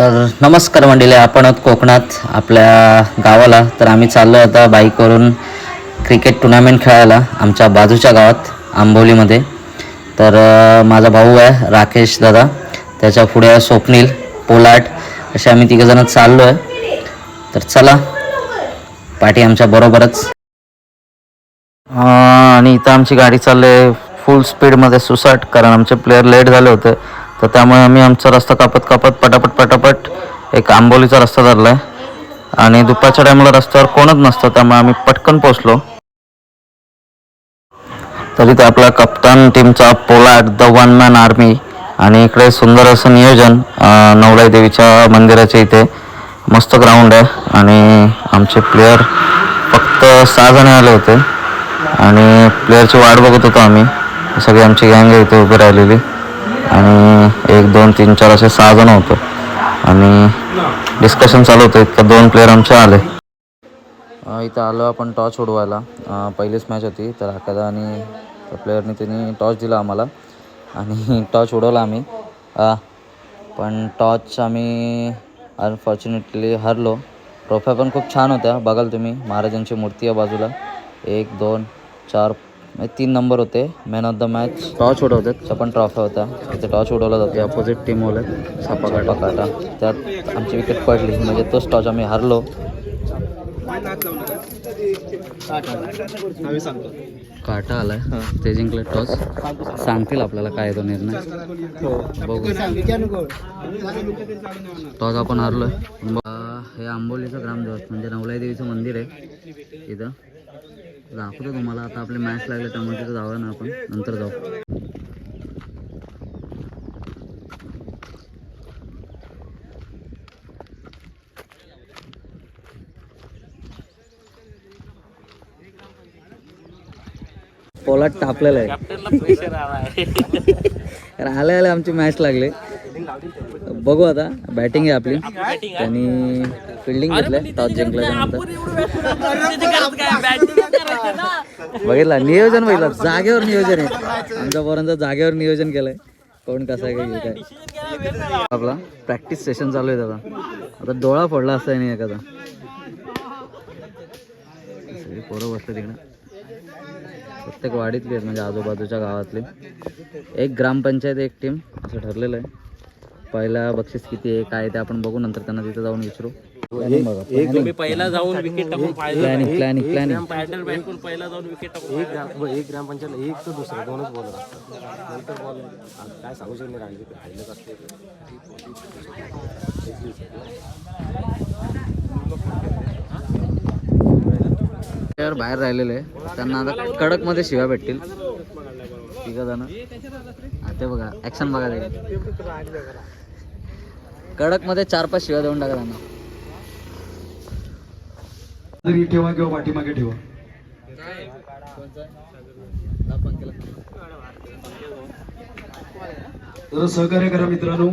तर नमस्कार मंडळी आपण आहोत कोकणात आपल्या गावाला. तर आम्ही चाललो आता बाईकवरून क्रिकेट टुर्नामेंट खेळायला आमच्या बाजूच्या गावात आंबोलीमध्ये. तर माझा भाऊ आहे राकेश दादा. त्याच्या पुढे स्वप्नील पोलाट असे आम्ही तिघंजणं चाललो आहे तर चला पाठी आमच्या बरोबरच. आणि इथं आमची गाडी चालली आहे फुल स्पीडमध्ये सुसाट कारण आमचे प्लेयर लेट झाले होते. तर त्यामुळे आम्ही आमचा रस्ता कापत कापत पटापट पटापट एक आंबोलीचा रस्ता धरला आहे आणि दुपारच्या टायमाला रस्त्यावर कोणच नसतं त्यामुळे आम्ही पटकन पोचलो तरी ते आपला कप्तान टीमचा Pollard the one man army आणि इकडे सुंदर असं नियोजन नवलाई देवीच्या मंदिराच्या इथे मस्त ग्राउंड आहे. आणि आमचे प्लेयर फक्त सहा जण आले होते. आणि प्लेयरची वाट बघत होतो आम्ही. सगळी आमची गँग इथे उभी राहिलेली. आणि एक दोन तीन चार असे सहा जण होतो. आणि डिस्कशन चालू होतं इतकं दोन प्लेअर आमचे आले. इथं आलो आपण टॉच उडवायला. पहिलीच मॅच होती तर आकादा आणि त्या प्लेअरने त्यांनी टॉच दिला आम्हाला. आणि टॉच उडवला आम्ही. पण टॉच आम्ही अनफॉर्च्युनेटली हरलो. ट्रॉफ्या पण खूप छान होत्या. बघाल तुम्ही महाराजांची मूर्ती आहे बाजूला. एक दोन चार तीन नंबर होते. मॅन ऑफ द मॅच टॉच उडवतात. त्या पण ट्रॉफ्या होत्या. तिथे टॉच उडवला जाते. अपोजिट टीम ओले सापाकाटा. काटा त्यात आमची विकेट पडली. म्हणजे तोच टॉच आम्ही हरलो. काटा आलाय. ते जिंकले टॉस सांगतील आपल्याला काय तो निर्णय. बघू. टॉस आपण हारलोय. ब- हे आंबोलीचं ग्रामदेवत म्हणजे नवलाई देवीचं मंदिर आहे. इथं. दाखवतो तुम्हाला. आता आपले मॅच लागले त्यामुळे तिथं जाऊया ना आपण. नंतर जाऊ. पोलाट तापलेला आहे. आले आले आमची मॅच लागले. बघू आता. बॅटिंग आहे आपली. त्यांनी फिल्डिंग घेतलंय. टॉस नंतर. बघितला नियोजन बघितलं. जागेवर नियोजन आहे. आमच्या पोरांचं जागेवर नियोजन केलंय. कोण कसं आहे काय काय आपला प्रॅक्टिस सेशन चालू आहे दादा आता डोळा पडला असता नाही एखादा सगळी पोरं बसले तिकडे प्रत्येक वाडीतली आहेत म्हणजे आजूबाजूच्या गावातली. एक ग्रामपंचायत एक टीम असं ठरलेलं आहे. पहिला बक्षीस किती आहे काय ते आपण बघू नंतर त्यांना तिथे जाऊन विचारू. पहिला जाऊन विकेट टाकून प्लॅनिंग प्लॅनिंग प्लॅनिंग बॅटर पहिला जाऊन विकेट टाकून एक ग्राम एक ग्रामपंचायत एक तर दुसरं दोनच बॉलर असतात. नंतर बॉल काय सांगू शकत नाही राहिले ते राहिलंच असते प्लेअर बाहेर राहिलेले आहे. त्यांना आता कडकमध्ये शिव्या भेटतील. तिघ जण. ते बघा. ऍक्शन बघा कडकमध्ये चार पाच शिव्या देऊन टाका त्यांना. ठेवा किंवा पाठीमागे ठेवा. जरा सहकार्य करा मित्रांनो.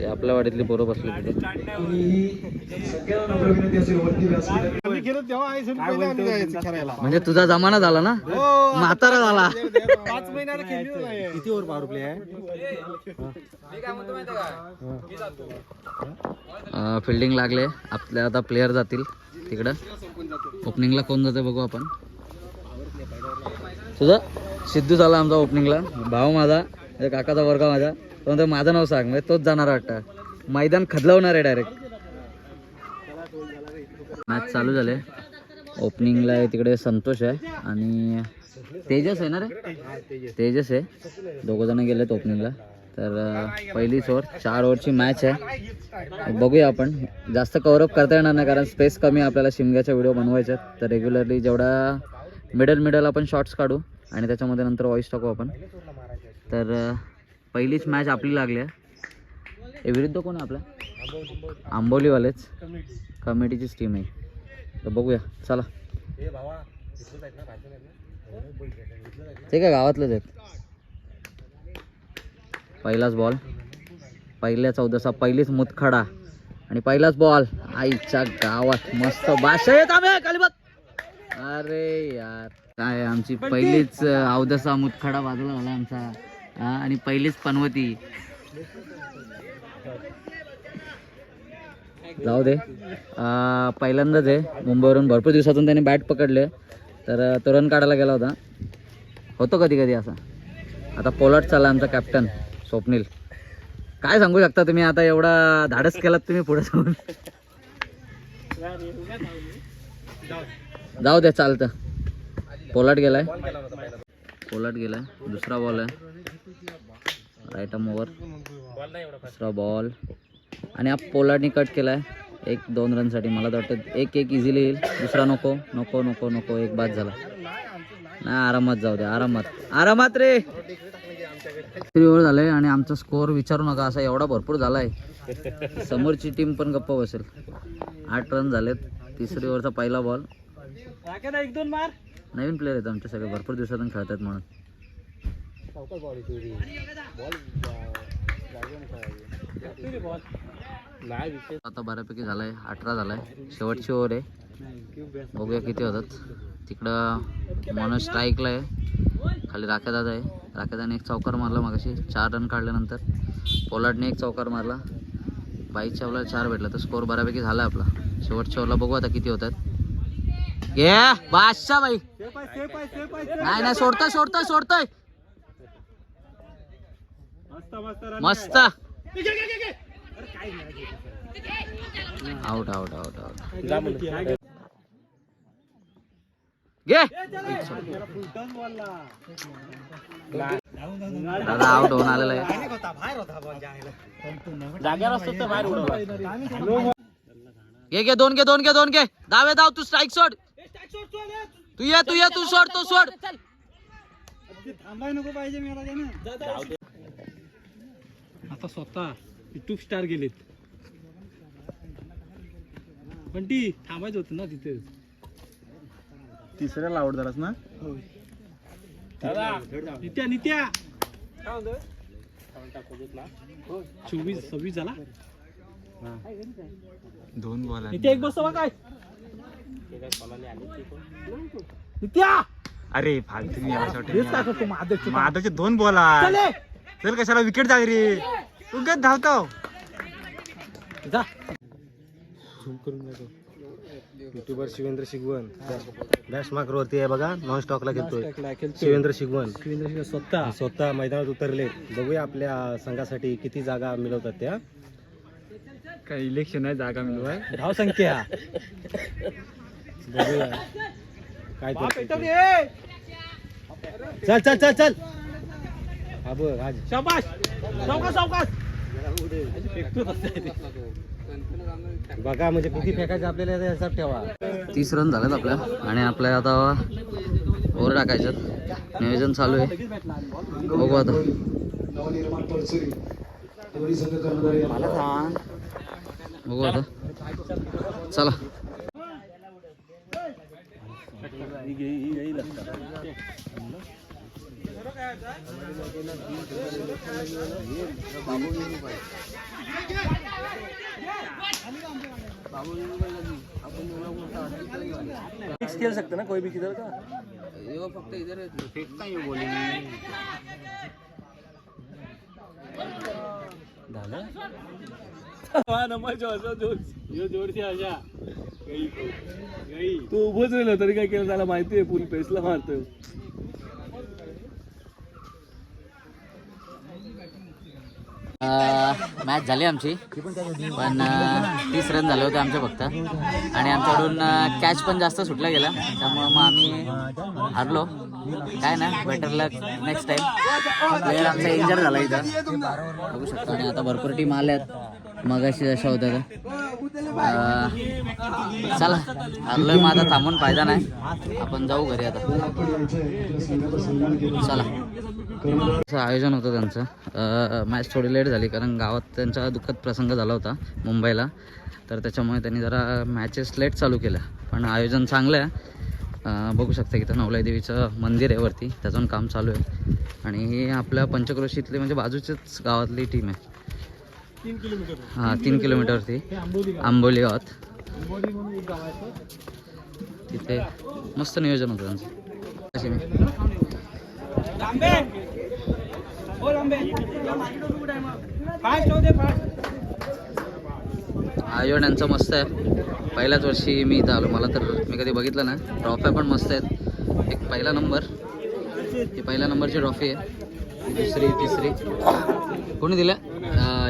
ते आपल्या वाडीतली पोरं बसली म्हणजे तुझा जमाना झाला ना? म्हातारा झाला. किती ओव्हर प्ले आहे? फिल्डिंग लागले. आपल्या आता प्लेयर जातील तिकडं. ओपनिंगला कोण जाते बघू आपण. तुझं? सिद्धू झाला आमचा ओपनिंगला भाऊ माझा. म्हणजे काकाचा वर्ग माझा. तो म्हणतो माझं नाव सांग म्हणजे तोच जाणार वाटतं. मैदान खदलवणार आहे डायरेक्ट मॅच चालू झाले ओपनिंगला आहे तिकडे संतोष आहे आणि तेजस आहे ना रे? तेजस आहे. दोघं जण गेलेत ओपनिंगला तर पहिलीच ओव्हर चार ओव्हरची मॅच आहे. बघूया आपण. जास्त कव्हरअप करता येणार नाही कारण स्पेस कमी आपल्याला शिमग्याच्या व्हिडिओ बनवायच्या तर रेग्युलरली जेवढा मिडल मिडल आपण शॉर्ट्स काढू आणि त्याच्यामध्ये नंतर वॉइस टाकू आपण. तर पहिलीच मॅच आपली लागली आहे. हे विरुद्ध कोण आहे आपल्या आंबोलीवालेच. कमिटीचीच टीम आहे. तर बघूया. चला. ते काय गावातलेच आहेत? पहिलाच बॉल पहिल्या चौदाचा पहिलीच मुतखडा. आणि पहिलाच बॉल आईच्या गावात मस्त आम्ही. कालीबात अरे यार. काय आमची पहिलीच अवदसा मुतखडा बाजूला झाला आमचा. हा, आणि पहिलीच पनवती. जाऊ दे. पहिल्यांदाच आहे. मुंबईवरून भरपूर दिवसातून त्याने बॅट पकडले. तर तो रन काढायला गेला होता. होतो कधी कधी असा. आता पोलाट चालला आमचा कॅप्टन स्वप्नील. काय सांगू शकता तुम्ही? आता एवढा धाडस केलात तुम्ही पुढे जाऊन. जाऊ दे चालतं. पोलाट गेलाय. पोलाट गेलाय. दुसरा बॉल आहे. राईट ओव्हर दुसरा बॉल आणि हा पोलाटने कट केलाय. एक दोन रनसाठी मला तर वाटतं एक एक इझिली येईल. दुसरा नको नको नको नको. एक बाद झाला. नाही आरामात जाऊ दे. आरामात. आरामात रे! थ्री ओव्हर झालंय आणि आमचा स्कोअर विचारू नका. असा एवढा भरपूर झालाय. समोरची टीम पण गप्प बसेल. आठ रन झालेत. तिसरी ओव्हरचा पहिला बॉल एक दोन मार. नवीन प्लेअर आहेत आमचे सगळे. भरपूर दिवसातून खेळतात म्हणून. नाही विषय आता बऱ्यापैकी झालाय अठरा झालाय. शेवटची ओव्हर आहे. बघूया किती होतात. तिकडं माणूस स्ट्राईकला आहे. खाली राखेदादा आहे. राखेदाने एक चौकार मारला मागाशी. चार रन काढल्यानंतर. पोलाडने एक चौकार मारला. बाईकच्या चावला चार भेटला. तर स्कोअर बऱ्यापैकी झाला आपला. शेवटच्या ओव्हरला बघू आता किती होतात. घे बादशा बाई. नाही नाही सोडतोय सोडतोय सोडतोय. मस्त आउट आउट आउट आउट. घे दादा आउट होऊन आलेला आहे. जाग्यावर असतो तर बाहेर उडवला घे घे दोन घे दोन घे दोन घे. दावे धाव तू स्ट्राईक सोड. तू ये तू ये तू सोड तू सोड. आता स्वतः युट्यूब स्टार गेलेत. पण ती थांबायचं होतं ना तिथे. तिसऱ्याला आवड झालास ना? नित्या नित्या. चोवीस सव्वीस झाला? दोन बॉल नित्या एक बसवा काय? नित्या! अरे फालतू मी काय वाटतं माधवचे दोन बॉल आहे चल कशाला विकेट जाग रे? उगाच धावतो. जा. झूम करून जातो. युट्यूबर शिवेंद्र शिगवण बॅश वरती आहे बघा. नॉन स्टॉकला खेळतोय. शिवेंद्र शिगवण स्वतः. स्वतः मैदानात उतरले. बघूया आपल्या संघासाठी किती जागा मिळवतात त्या. काय इलेक्शन आहे जागा मिळवाय. धाव संख्या. बघूया. काय. चल चल चल चल. हा बघ आज शाबाश सावकाश. बघा म्हणजे किती फेकायचं आपल्याला याचा हिसाब ठेवा. तीस रन झालेत आपल्या आणि आपल्या आता ओव्हर टाकायच्यात नियोजन चालू आहे. बघू आता. बघू आता. चला. मिक्स खेल सकते ना कोई भी किधर का? फक्त इधर झालं? हा नंबर जो जोर यो जोरशी अशा तू. उभंच राहिलं तरी काय केलं त्याला माहिती आहे फुल पेसला मारतोय. मॅच झाली आमची पण तीस रन झाले होते आमच्या फक्त. आणि आमच्याकडून कॅच पण जास्त सुटला गेला. त्यामुळं मग आम्ही हारलो. काय ना better luck next time player आमचा इंजर झाला इथं. बघू शकतो. आणि आता भरपूर टीम आल्यात. मगाशी जशा होत्या त्या चला. हारलोय मग आता थांबून फायदा नाही. आपण जाऊ घरी आता. चला. असं आयोजन होतं त्यांचं. मॅच थोडी लेट झाली कारण गावात त्यांचा दुःखद प्रसंग झाला होता मुंबईला. तर त्याच्यामुळे त्यांनी जरा मॅचेस लेट चालू केल्या. पण आयोजन चांगलं आहे. बघू शकता की इथं नवलाई देवीचं मंदिर आहे वरती. त्याचं काम चालू आहे. आणि ही आपल्या पंचक्रोशीतली म्हणजे बाजूचीच गावातली टीम आहे. हां तीन किलोमीटरवरती. आंबोली गाव. आंबोली गावात. तिथे मस्त नियोजन होतं त्यांचं अशी मी फास्ट होते फास्ट आयोजन यांचं मस्त आहे. पहिल्याच वर्षी मी इथं आलो. मला तर मी कधी बघितलं ना ट्रॉफ्या पण मस्त आहेत. एक पहिला नंबर. ही पहिल्या नंबरची ट्रॉफी आहे. दुसरी तिसरी. कोणी दिल्या?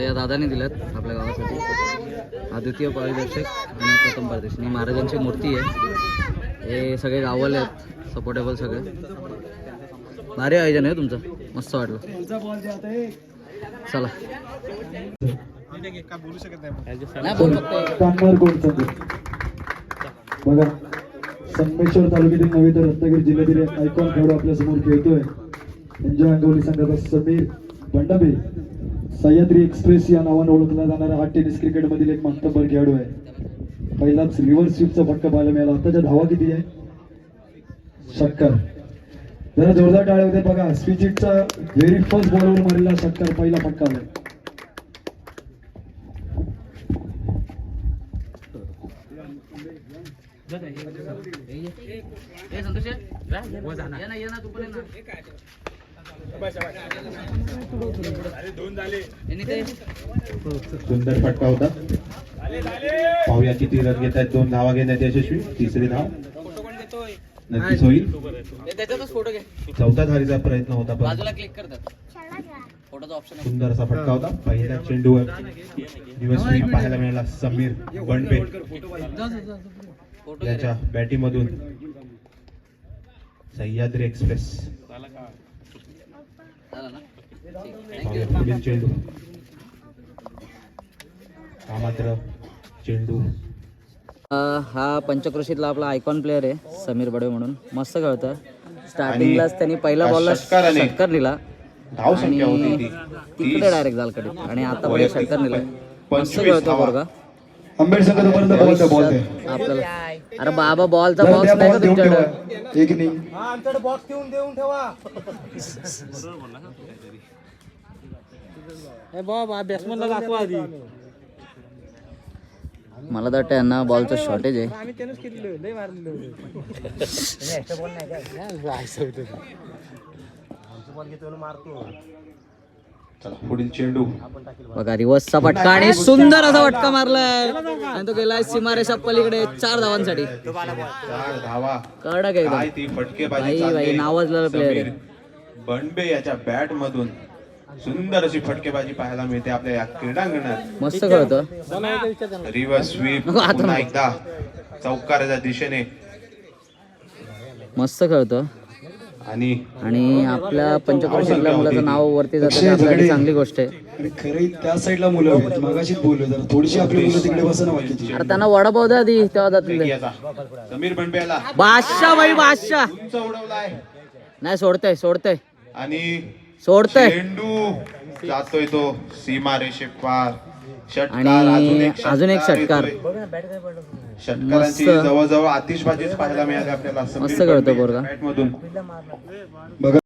या दादाने दिल्यात आपल्या गावासाठी. आदित्य द्वितीय पारिदर्शक आणि प्रथम पारिदर्शक महाराजांची मूर्ती आहे. हे सगळे गाववाले आहेत. सपोर्टेबल सगळे. भारी आयोजन आहे तुमचं. मस्त वाटलं. चला. बघा संगमेश्वर तालुक्यातील नव्हे तर रत्नागिरी जिल्ह्यातील आयकॉन खेळाडू आपल्यासमोर खेळतोय. एन्जॉय अंगवली संघाचा समीर बंडाबे. सह्याद्री एक्सप्रेस या नावाने ओळखला जाणारा हा टेनिस क्रिकेट मधील एक मातबर खेळाडू आहे. पहिलाच रिव्हर्स स्वीपचा फटका पाहायला मिळाला. आताच्या धावा किती आहे? षटकार जरा जोरदार टाळे होते बघा स्विचिटचा व्हेरी फर्स्ट बॉलवर मारलेला षटकार पहिला फटका आलाय सुंदर फटका होता. पाहूया किती रन घेत आहेत दोन धावा घेण्यात यशस्वी. तिसरी धाव. नक्कीच होईल. ए, त्याच्यातच फोटो घे. चौथा धारीचा प्रयत्न होता पण बाजूला क्लिक करतात फोटोचा ऑप्शन आहे. सुंदर असा फटका होता. पहिल्या चेंडूवर दिवस पाहायला मिळाला समीर घे याच्या बॅटीमधून. सह्याद्री एक्सप्रेस. पुढील चेंडू. हा मात्र चेंडू. हा पंचक्रोशीतला आपला आयकॉन प्लेअर आहे समीर बडे म्हणून. मस्त खेळतोय. स्टार्टिंगलाच त्यांनी पहिल्या या बॉलला षटकार होती आणि तिकडे. डायरेक्ट झालकडे आणि आता वैयक्तिक षटकार दिला मस्त खेळतो द्या आपल्याला अरे बाबा बॉलचा बॉक्स नाही का तुमच्याकडे. एक इनिंग आमच्याकडे बॉक्स ठेवून देऊन ठेवा. हे बाबा बॅट्समनला दाखवा आधी. मला तर वाटतं यांना बॉलचं शॉर्टेज आहे. पुढील चेंडू बघा रिवर्सचा फटका आणि सुंदर असा फटका मारलाय. आणि तो गेलाय सीमारेषा पलीकडे चार धावांसाठी. चार धावा कडक एकदम नावाजलेला आहे. समीर बंडबे याच्या बॅट मधून सुंदर अशी फटकेबाजी पाहायला मिळते आपल्या या क्रीडांगणात. मस्त खेळतो रिव्हर्स स्वीप पुन्हा. एकदा. चौकाराच्या दिशेने. मस्त खेळतो आणि आणि आपल्या पंचक्रोशीतल्या मुलाचं नाव वरती जातं आपल्यासाठी. चांगली गोष्ट आहे. आणि खरी त्या साईडला मुलं आहेत मगाशीच बोललो जरा. थोडीशी आपली मुलं तिकडे बसा ना बाकीची अरे त्यांना वडापाव द्या आधी तेव्हा जातील ते. याचा समीर बादशाह बाई बादशाह. उंच उडवलाय. नाही सोडतंय सोडतंय. आणि सोडतंय चेंडू जातोय तो सीमा रेषे पार षटकार आणि अजून एक अजून एक षटकार. येतोय. षटकारांची मस्त. जवळजवळ आतिषबाजीच पाहायला मिळाली आपल्याला मस्त पोरगा. मधून बघा